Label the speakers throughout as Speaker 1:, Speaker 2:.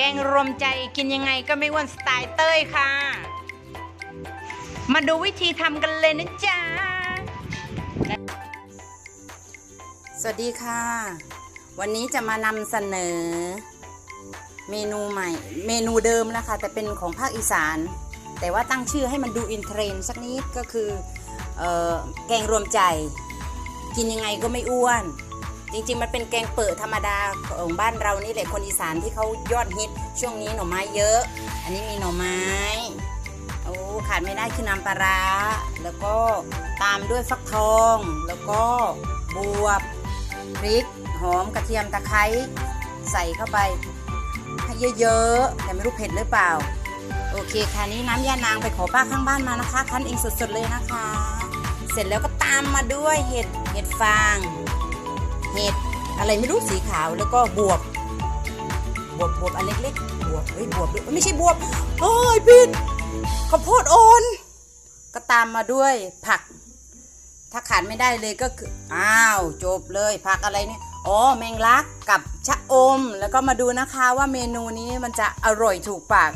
Speaker 1: แกงรวมใจกินยังไงก็ไม่อ้วนสไตล์เต้ยค่ะ มาดูวิธีทำกันเลยนะจ๊ะ
Speaker 2: สวัสดีค่ะ วันนี้จะมานำเสนอ เมนูใหม่ เมนูเดิมนะคะ แต่เป็นของภาคอีสาน แต่ว่าตั้งชื่อให้มันดูอินเทรนด์สักนิดก็คือออแกงรวมใจ กินยังไงก็ไม่อ้วน จริงๆ มันเป็นแกงเปิดธรรมดาของบ้านเรานี่แหละคนอีสานที่เขายอดฮิตช่วงนี้หน่อไม้เยอะ อันนี้มีหน่อไม้โอ้ขาดไม่ได้คือน้ำปลาร้าแล้วก็ตามด้วยฟักทอง แล้วก็บวบพริกหอมกระเทียมตะไคร้ใส่เข้าไปให้เยอะๆแต่ไม่รู้เผ็ดหรือเปล่า โอเคค่ะนี่น้ำยานางไปขอป้าข้างบ้านมานะคะคั้นเองสดๆเลยนะคะ เสร็จแล้วก็ตามมาด้วยเห็ดเห็ดฟาง เห็ดอะไรไม่รู้สีขาวแล้วก็บวบบวบบวบอันเล็กๆบวบเฮ้ยบวบด้วยไม่ใช่บวบเฮ้ยผิดข้าวโพดอ่อนก็ตามมาด้วยผัก ถ้าขาดไม่ได้เลยก็คืออ้าวจบเลยผักอะไรเนี่ยอ๋อแมงลักกับชะอม แล้วก็มาดูนะคะว่าเมนูนี้มันจะอร่อยถูกปาก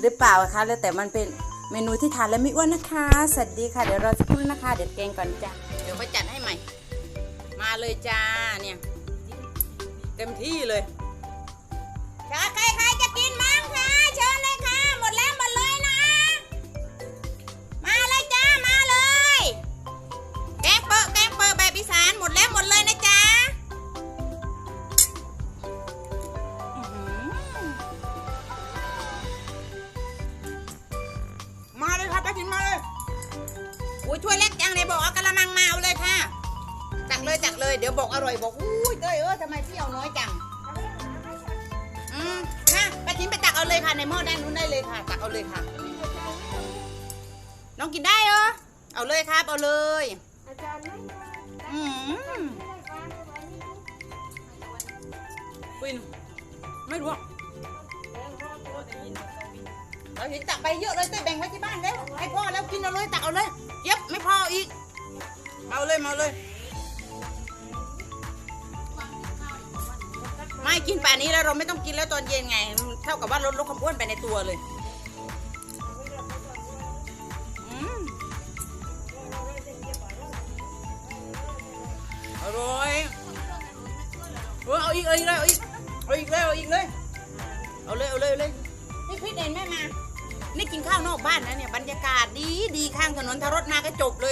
Speaker 2: หรือเปล่าคะแล้วแต่มันเป็นเมนูที่ทานแล้วไม่อ้วนนะคะ สวัสดีค่ะ เดี๋ยวเราจะพูดนะคะ เดี๋ยวแกงก่อนจ้ะ เดี๋ยวมาจัดให้ใหม่ มาเลยจ้าเนี่ย เต็มที่เลยชาใครใครจะกินมั้งคะเชิญเลยค่ะ หมดแล้วหมดเลยนะ มาเลยจ้ามาเลย แกงเปิดแกงเปิดแบบอีสานหมดแล้วหมดเลยนะจ๊ะอื้อหือมาเลยครับไปกินมาเลยอุ้ยถ้วยเล็กจังเลยบอก เลยตักเลยเดี๋ยวบอกอร่อยบอกอุ้ยเต้ยเออทำไมพี่เอาน้อยจังอืมค่ะไปกินไปตักเอาเลยค่ะในหม้อด้านนู้นได้เลยค่ะ ตักเอาเลยค่ะ น้องกินได้เหรอเอาเลยครับเอาเลย
Speaker 3: อาจารย์ไม่
Speaker 2: อืม
Speaker 3: ได้ฟังแต่วันนี้
Speaker 2: ฟินไม่รู้อะเราเห็นตักไปเยอะเลยเต้ยแบ่งไว้ที่บ้านแล้วให้พ่อแล้วกินเอาเลยตักเอาเลย เย็บไม่พออีก เอาเลยมาเอาเลย ไม่กินป่านนี้แล้วเราไม่ต้องกินแล้วตอนเย็นไงมันเท่ากับว่าลดลดความอ้วนไปในตัวเลยอืมอร่อยเออเอาอีกเอาอีกเลยเอาอีกเอาอีกเลยเอาอีกเลยเอาเลยเอาเลยเอาเลยนี่พี่เด่นแม่มานี่กินข้าวนอกบ้านนะเนี่ยบรรยากาศดีดีข้างถนนทารถมาก็จบเลย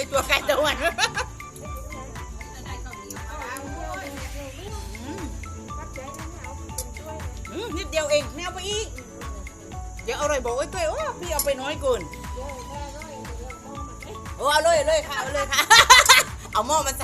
Speaker 2: นิดเดียวเองแม่เอาไปอีก เดี๋ยวอร่อยบอกไอ้เต้ยโอ้พี่เอาไปน้อยเกิน
Speaker 3: เดี๋ยวแค่ร้อนเอ๊ะ
Speaker 2: โอ้เอาเลยเอาเลยค่ะเอาเลยค่ะ เอาหม้อมาใส่